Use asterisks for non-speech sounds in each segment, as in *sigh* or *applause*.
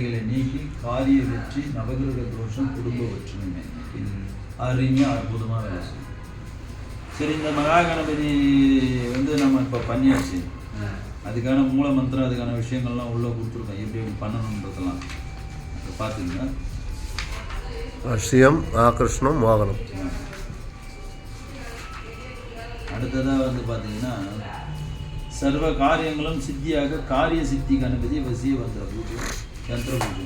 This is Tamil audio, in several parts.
நீக்கி காரிய வெற்றி நவகிரக தோஷம் குடும்ப ஒற்றுமை அருமையாக அற்புதமாக வேலை செய்யும் சரி இந்த மகா கணபதி வந்து நம்ம இப்போ பண்ணியாச்சு. அதுக்கான மூல மந்திரம் அதுக்கான விஷயங்கள்லாம் உள்ளே கொடுத்துருக்கோம். எப்படி எப்படி பண்ணணுன்றதெல்லாம் பார்த்துங்க வசியம் ஆகர்ஷணம் மோகனம் அடுத்ததாக வந்து பார்த்தீங்கன்னா சர்வ காரியங்களும் சித்தியாக காரிய சித்தி கணபதி வசிய வந்திர பூஜை. யந்திர பூஜை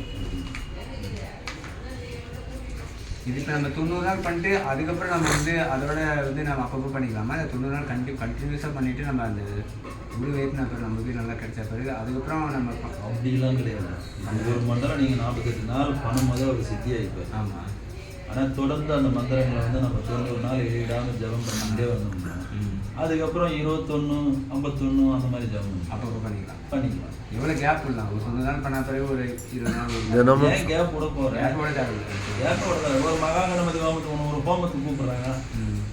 இதுக்கு நம்ம தொண்ணூறு நாள் பண்ணிட்டு அதுக்கப்புறம் நம்ம வந்து அதோட வந்து நம்ம அப்பப்போ பண்ணிக்கலாமா? இல்லை தொண்ணூறு நாள் கண்டி கண்டினியூஸாக பண்ணிட்டு நம்ம அந்த முழு வேப்பின பிறகு நமக்கு நல்லா கிடைச்ச பிறகு அதுக்கப்புறம் நம்ம அப்படிலாம் கிடையாது. அந்த ஒரு மந்திரம் நீங்கள் நாற்பத்தெட்டு நாள் பண்ணும்போது அவர் சித்தி ஆகிப்பார் ஆமா. ஆனால் தொடர்ந்து அந்த மந்திரங்களை வந்து நம்ம தொண்ணூறு நாள் எழுதிடாமல் ஜெபம் பண்ணிக்கிட்டே வந்தோம்னா. அதுக்கப்புறம் இருபத்தொன்று ஐம்பத்தொன்று அந்த மாதிரி ஜெபம். அப்பப்போ பண்ணிக்கலாம். பண்ணிக்கலாம். எவ்வளோ கேப் விடலாம் ஒரு தொண்ணூறு நாள் பண்ண பிறகு ஒரு இருபது நாள் ஏன் கேப் விட போகிறேன் கேப் கூட தேவை கேப் விட ஒரு மகா கணபதி ஹோமத்துக்கு ஒன்று ஒரு ஹோமத்துக்கு கூப்பிட்றாங்க.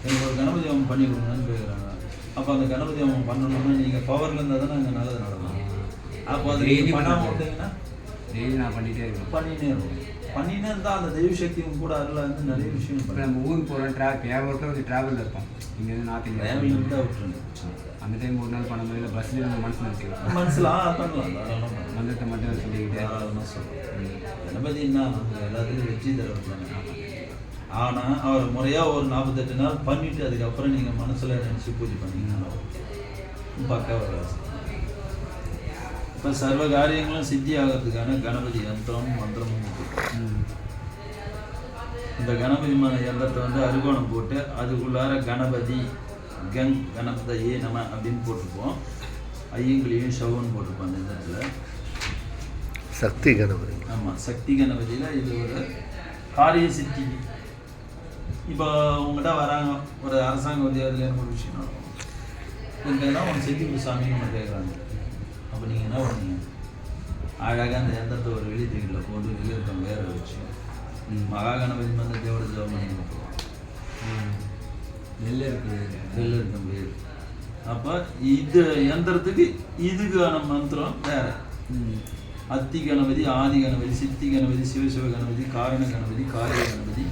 எனக்கு ஒரு கணபதி ஹோமம் பண்ணி கொடுங்கன்னு கேட்குறாங்க அப்போ அந்த கணபதி ஹோமம் பண்ணணும்னா நீங்கள் பவரில் இருந்தால் தானே அங்கே நல்லது நடக்கும். அப்போ அது பண்ணாமல். விட்டீங்கன்னா டெய்லி நான் பண்ணிட்டே இருக்கேன். பண்ணினே இருக்கும் பண்ணினே இருந்தால் அந்த தெய்வ சக்தி உங்க கூட அதில் வந்து நிறைய விஷயம் நம்ம ஊருக்கு போகிறோம் ட்ராக் என் ஒருத்தர் வந்து ட்ராவலில் இருப்போம். இங்கேருந்து நார்த் இந்தியா இருந்தால் விட்டுருங்க? அந்த டைம் ஒரு நாள் பண்ணும்போது இல்லை பஸ்லேயே நம்ம மனசு நினச்சிக்கலாம் மனசில் பண்ணலாம். மந்திரத்தை மட்டும் சொல்லிக்கிட்டு. சொல்லலாம் கணபதி என்ன நமக்கு எல்லாத்துலையும் வெற்றி தரவில்லை ஆனால் அவர் முறையாக ஒரு நாற்பத்தெட்டு நாள் பண்ணிட்டு அதுக்கப்புறம் நீங்கள் மனசில் நினச்சி பூஜை பண்ணீங்கன்னா பக்கா வராது இப்போ சர்வ காரியங்களும் சித்தி ஆகிறதுக்கான கணபதி யந்திரம் மந்திரமும். இந்த கணபதி யந்திரத்தை வந்து அருகோணம் போட்டு அதுக்குள்ளார கணபதி கங் கணபதியே நம அப்படின்னு போட்டிருப்போம். ஐயங்கிளியும் ஷவன் போட்டிருப்போம் அந்த இடத்துல. சக்தி கணபதி. ஆமாம் சக்தி கணபதியில் இது ஒரு காரிய சித்தி. இப்போ உங்கள்கிட்ட வராங்க ஒரு அரசாங்க உத்தியோகத்தில் எனக்கு ஒரு விஷயம் நடக்கும்? எனக்கு எதனா ஒன்று செஞ்சு சாமின்னு நம்ம கேட்குறாங்க அழகாக அந்த எந்திரத்தை ஒரு வெளி தூக்கில் போட்டு வெளியே இருக்க வேற வச்சு ம். மகா கணபதி மந்திரத்தோட ஜெபம் பண்ணி கொடுப்போம் ம். நெல் இருக்குது வெளில இருக்க முடியாது அப்போ இது எந்திரத்துக்கு இதுக்கான மந்திரம் வேற. அத்தி கணபதி ஆதி கணபதி சித்தி கணபதி சிவசிவ கணபதி காரண கணபதி காரிய கணபதி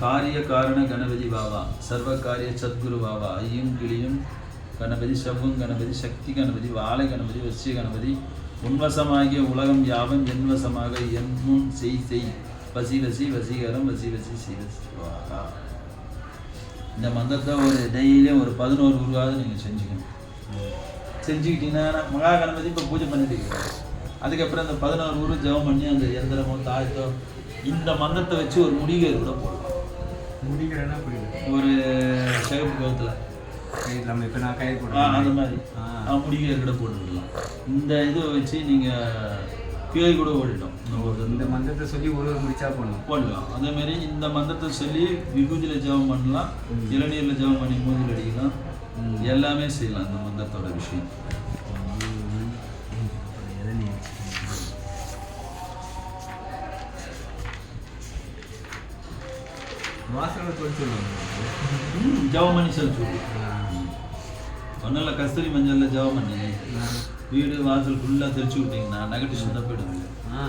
காரிய காரண கணபதி பாவா சர்வ காரிய சத்குரு பாவா ஐயும் கிளியும் கணபதி செவ்வும் கணபதி சக்தி கணபதி வாழை கணபதி வசிய கணபதி உன்வசமாகிய உலகம் யாவும் என்வசமாக என் முன் செய் செய். வசி வசி வசீகரம் வசி வசி சிவ சிவாகா இந்த மந்திரத்தை ஒரு டெய்லியும் ஒரு பதினோரு குருவாவது நீங்கள் செஞ்சுக்கணும். செஞ்சுக்கிட்டீங்கன்னா மகா கணபதி இப்போ பூஜை பண்ணிட்டு அதுக்கப்புறம் இந்த பதினோரு ஊர் ஜெபம் பண்ணி அந்த எந்திரமோ தாழ்த்தோ இந்த மந்திரத்தை வச்சு ஒரு முடிகர் கூட போடலாம். புரியுது ஒரு சிகப்பு கவுத்தில் நம்ம இப்போ நான் கை அந்த போடுறேன் மாதிரி. முடிகர் கூட போட்டுக்கலாம் இந்த இதை வச்சு நீங்கள் பிழை கூட ஓடிட்டோம் இந்த மந்திரத்தை சொல்லி ஒரு ஒரு முடிச்சா போடணும். போடலாம். அதே மாதிரி இந்த மந்திரத்தை சொல்லி விபூதியில் ஜெபம் பண்ணலாம் இளநீரில் ஜெபம் பண்ணி மூஞ்சில் அடிக்கலாம். எல்லாமே செய்யலாம் இந்த மந்திரத்தோட விஷயம். வாசனை சொல்லுவாங்க ம், ஜெபம் பண்ணி செலுத்து ஒன்றும் இல்லை கஸ்தூரி மஞ்சளில் ஜெபம் பண்ணி வீடு வாசல் ஃபுல்லாக தெளிச்சு விட்டீங்கன்னா நெகட்டிவ் சுத்தம் போயிடுங்க ஆ.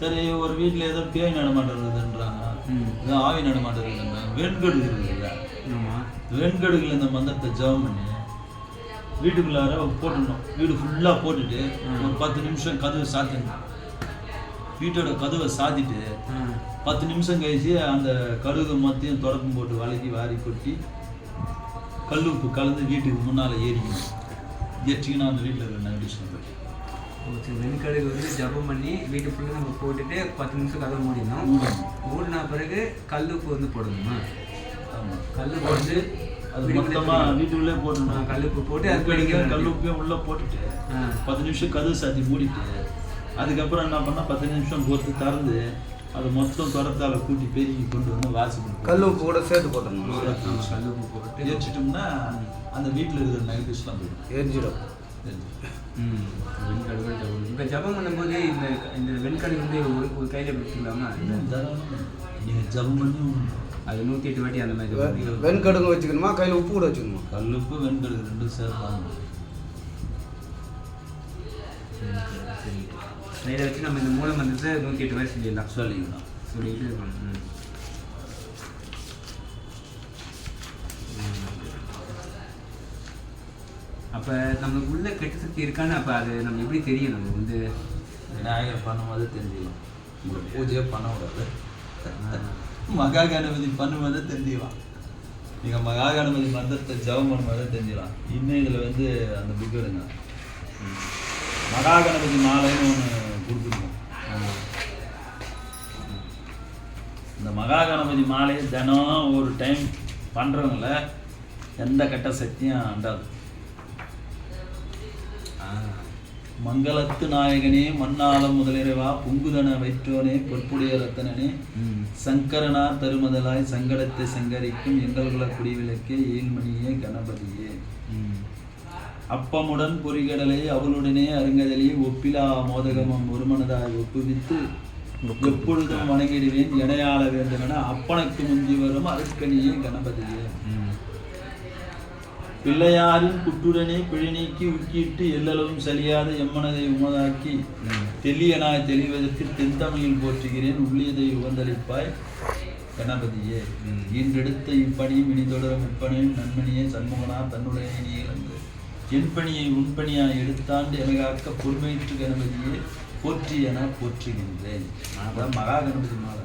சரி ஒரு வீட்டில் ஏதோ பேய் ம். ஏதோ ஆவி நடமாட்டம் இருக்குதுன்றாங்க வெண்கடுகு இருக்குல்ல வெண்கடுகுல இந்த மந்திரத்தை ஜெபம் பண்ணி வீட்டுக்குள்ளார போட்டுடணும். வீடு ஃபுல்லாக போட்டுட்டு ஒரு பத்து நிமிஷம் கதவை சாத்தணும் வீட்டோட கதவை சாத்திட்டு பத்து நிமிஷம் கழிச்சு அந்த கடுகு மொத்தையும் தொடக்கம் போட்டு வளைக்கி வாரி கொட்டி கல் உப்பு கலந்து வீட்டுக்கு முன்னால் ஏறிக்கணும். எரிச்சிங்கன்னா அந்த வீட்டில் இருக்கிற நெகட்டிவ்ஸ் போயிட்டு வெண்கடுகு வந்து ஜபம் பண்ணி வீட்டு ஃபுல்லாக நம்ம போட்டுட்டு பத்து நிமிஷம் கதை மூடிடணும். மூடின பிறகு கல் உப்பு வந்து போடணுமா? ஆமாம் கல் உப்பு வந்து அது வீட்டுக்குள்ளே மொத்தமாக போட்டுணும் கல் உப்பு போட்டு அது கல் உப்பையும் உள்ளே போட்டுட்டு பத்து நிமிஷம் கதவு சாத்தி மூடிட்டு அதுக்கப்புறம் என்ன பண்ணால் பத்து நிமிஷம் பொறுத்து திறந்து அது மொத்தம் தொடர்த்தால கூட்டி பெருக்கி கொண்டு வந்து வாசல் கல் உப்பு கூட சேர்த்து போட்டணும் ஆமா, கல் உப்பு போட்டு எரிச்சிட்டோம்னா அந்த வீட்டில் இருக்கிற நெகட்டிவ்ஸ்லாம் போயிடும். எரிஞ்சிடும். இப்போ ஜபம் பண்ணும்போது இந்த இந்த வெண்கடுகு வந்து ஒரு ஒரு கையில் பிடிச்சிக்கலாமா நீங்கள் ஜபம் பண்ணி அது நூற்றி எட்டு வாட்டி அந்த மாதிரி. வெண்கடுகு வச்சுக்கணுமா? கையில் உப்பு கூட வச்சுக்கணுமா? கல்லுப்பு வெண்கடுகு ரெண்டும் சேர்ப்பாங்க இதை வச்சு நம்ம இந்த மூல மந்திரத்தை நூற்றி எட்டு வரை சொல்லிடலாம். சொல்லிக்கலாம் சொல்லிட்டு இருக்கணும். அப்போ நம்மளுக்கு உள்ள கெட்ட சக்தி இருக்கான்னு அப்போ அது நம்ம எப்படி தெரியும்? நம்ம வந்து விநாயகர் பண்ணும்போது தெரிஞ்சுக்கலாம். உங்களுக்கு பூஜையே பண்ண விடாது மகா கணபதி பண்ணும்போது தெரிஞ்சுக்கலாம். நீங்கள் மகா கணபதி மந்திரத்தை ஜெபம் பண்ணும்போது தெரிஞ்சுக்கலாம். இன்னும் இதில் வந்து அந்த புக் எடுங்க மகா கணபதி மாலைன்னு ஒன்று கொடுத்துருக்கோம் இந்த மகா கணபதி மாலையை தினம் ஒரு டைம் பண்ணுறவங்கள எந்த கெட்ட சக்தியும் அண்டாது. மங்களத்து நாயகனே மண்ணாளம் முதலிரவா புங்குதன வைற்றோனே பொற்புடைய ரத்தனனே. சங்கரனா தருமதலாய் சங்கடத்தை சங்கரிக்கும் எங்கள்குல குடிவிளக்கே ஏழ்மணியே கணபதியே. அப்பமுடன் பொறிகடலை அவளுடனே அருங்கதலி ஒப்பிலா மோதகமம் ஒருமனதாய் ஒப்புவித்து எப்பொழுதும் வணங்கிடுவேன் இணையாள வேண்டுமென அப்பனுக்கு முந்தி வரும் அருட்கணியே கணபதியே. பிள்ளையாரின் குட்டுடனே பிழை நீக்கி உக்கிட்டு எல்லளவும் சலியாத எம்மனதை உமதாக்கி ம். தெல்லியனாய் தெளிவதற்கு தென்தமிழில் போற்றுகிறேன் உள்ளியதை உகந்தளிப்பாய் கணபதியே. இன்றெடுத்த இப்பணியும் இனி தொடரும் இப்பணியும் நன்மணியே சண்முகனா தன்னுடைய நீ இழந்து என் பணியை உன்பணியாய் எடுத்தாண்டு எனக்காக்க பொறுமையற்று கணபதியே போற்றி என போற்றுகின்றேன். அதான் மகா கணபதி மாலை.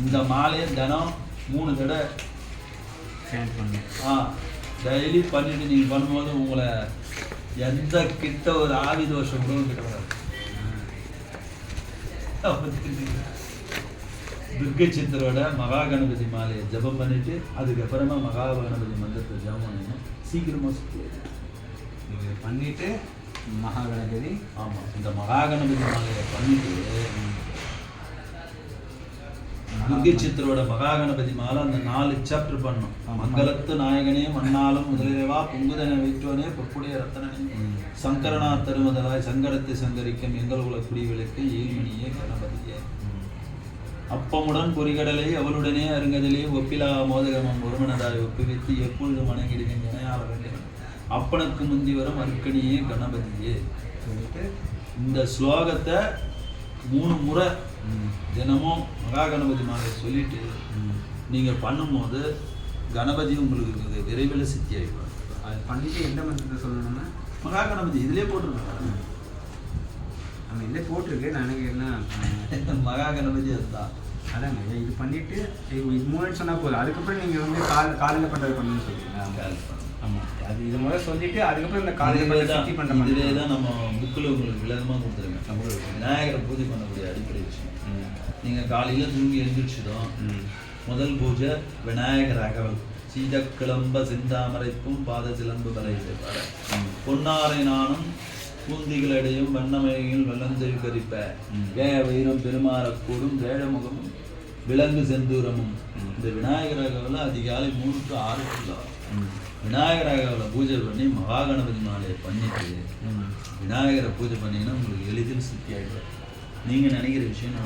இந்த மாலையை தினம் மூணு தடவை ஆ டெய்லி பண்ணிட்டு நீங்கள் பண்ணும்போது உங்களை எந்த கிட்ட ஒரு ஆவி தோஷம் கூட கிட்ட வராது. துர்கை சித்தரோட மகா கணபதி மாலையை ஜெபம் பண்ணிட்டு அதுக்கப்புறமா மகா கணபதி மந்திரத்தை ஜெபம் பண்ணணும். சீக்கிரமா சுத்தி இது பண்ணிட்டு மகாகணபதி ஆமாம் இந்த மகா கணபதி மாலையை பண்ணிட்டு துர்கை சித்தரோட மகா கணபதி மாலை அந்த நாலு சாப்டர் பண்ணும். மங்களத்து நாயகனே மண்ணாலும் முதலிரவா பொங்குதன வைற்றோனே பொப்புடைய ரத்தனனே. சங்கரனா தருமதலாய் சங்கடத்தை சங்கரிக்கும் எங்கள் குல குடிவிளக்கு ஏழ்மணியே கணபதியே அப்பமுடன் பொறிகடலை அவளுடனே அருங்கதலே ஒப்பிலா மோதகமம் ஒருமனதாய் ஒப்புவித்து எப்பொழுது வணங்கிடுவேன் இணையாள வேண்டும் அப்பனுக்கு முந்தி வரும் அருக்கணியே கணபதியே. சொல்லிட்டு இந்த ஸ்லோகத்தை மூணு முறை. தினமும் மகா கணபதி மாலை சொல்லிட்டு. நீங்கள் பண்ணும்போது கணபதி உங்களுக்கு விரைவில் சித்தி ஆகிடுவார் அது பண்ணிட்டு எந்த மந்திரத்தை சொல்லணும்னா? மகா கணபதி இதிலே போட்டுருக்காங்க. நம்ம இல்லை போட்டிருக்கு. நான் என்ன *laughs* மகா கணபதி அதுதான். அதாங்க. இது பண்ணிட்டு இது மூணு சொன்னா போதும். அதுக்கப்புறம் நீங்க வந்து கால காலையில பண்றது பண்ணணும்னு சொல்றீங்களா? ஆமா அது இது முதல்ல சொல்லிட்டு அதுக்கப்புறம் இந்த தான் சுத்தி பண்ற மாதிரி இதுவே தான் நம்ம புக்கில் உங்களுக்கு விளக்கமாக கொடுத்துருங்க நம்ம விநாயகரை பூஜை பண்ணக்கூடிய அடிப்படை விஷயம். நீங்கள் காலையில் தூங்கி எழுந்திரிச்சதும். முதல் பூஜை விநாயகர் அகவல் சீதக்கிளம்ப சிந்தாமரைப்பும் பாத சிலம்பு வலை ம். பொன்னாரை நானும் பூந்திகளடையும் வண்ணமயங்கள் வல்லந்தெழு கரிப்ப. வேய வைரம் பெருமாறக்கூடும் வேழமுகமும் விலங்கு செந்தூரமும். இந்த விநாயகர் அகவலை அதிகாலை மூணு டு ஆறுக்குள்ள ம். விநாயகர் அகவலை பூஜை பண்ணி மகா கணபதி மாலையை பண்ணிட்டு. விநாயகரை பூஜை பண்ணீங்கன்னா உங்களுக்கு எளிதில் சித்தி ஆகிடும் நீங்கள் நினைக்கிற விஷயம்.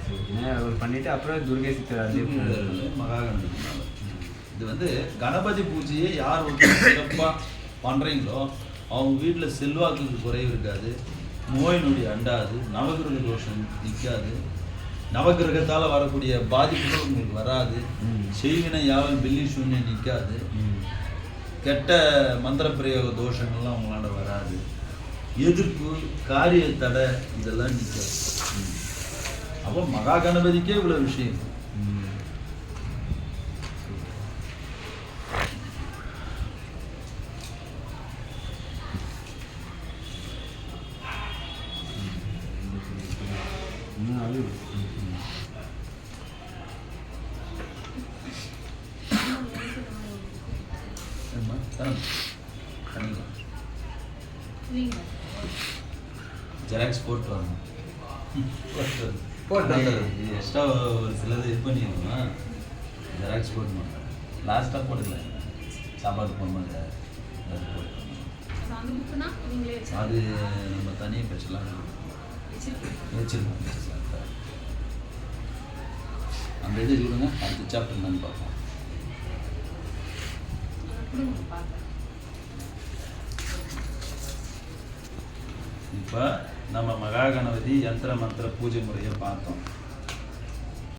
சரி. விநாயகர் பண்ணிட்டு அப்புறம் துர்கை சித்தராஜ் மகா கணபதி மாலை இது வந்து கணபதி பூஜையை யார் ஒருத்தர் சிறப்பாக பண்ணுறீங்களோ அவங்க வீட்டில் செல்வாக்குக்கு குறைவு இருக்காது நோய் நொடி அண்டாது நவகிரக தோஷம் நிற்காது நவகிரகத்தால் வரக்கூடிய பாதிப்புகள் உங்களுக்கு வராது. செய்வினை யாவல் பில்லி சூன்யம் நிற்காது. கெட்ட மந்திர பிரயோக தோஷங்கள்லாம் அவங்களால வராது. எதிர்ப்பு காரிய தடை இதெல்லாம் நிற்காது அப்போ மகா கணபதிக்கே இவ்வளோ விஷயம். ஜெராக்ஸ் போட்டு வரணும் போட்டு எக்ஸ்ட்ரா ஒரு சிலது இது பண்ணிடணும் ஜெராக்ஸ் போட்டு லாஸ்ட்டாக போட்டுக்கலாம் சாப்பாடு போகும்போது அது போட்டு அது நம்ம தனியாக பேசலாம். வச்சிருக்கோம். அந்த இது கொடுங்க அடுத்த சாப்டர் என்னன்னு பார்ப்போம். இப்போ நம்ம மகா கணபதி யந்திர மந்திர பூஜை முறையை பார்த்தோம்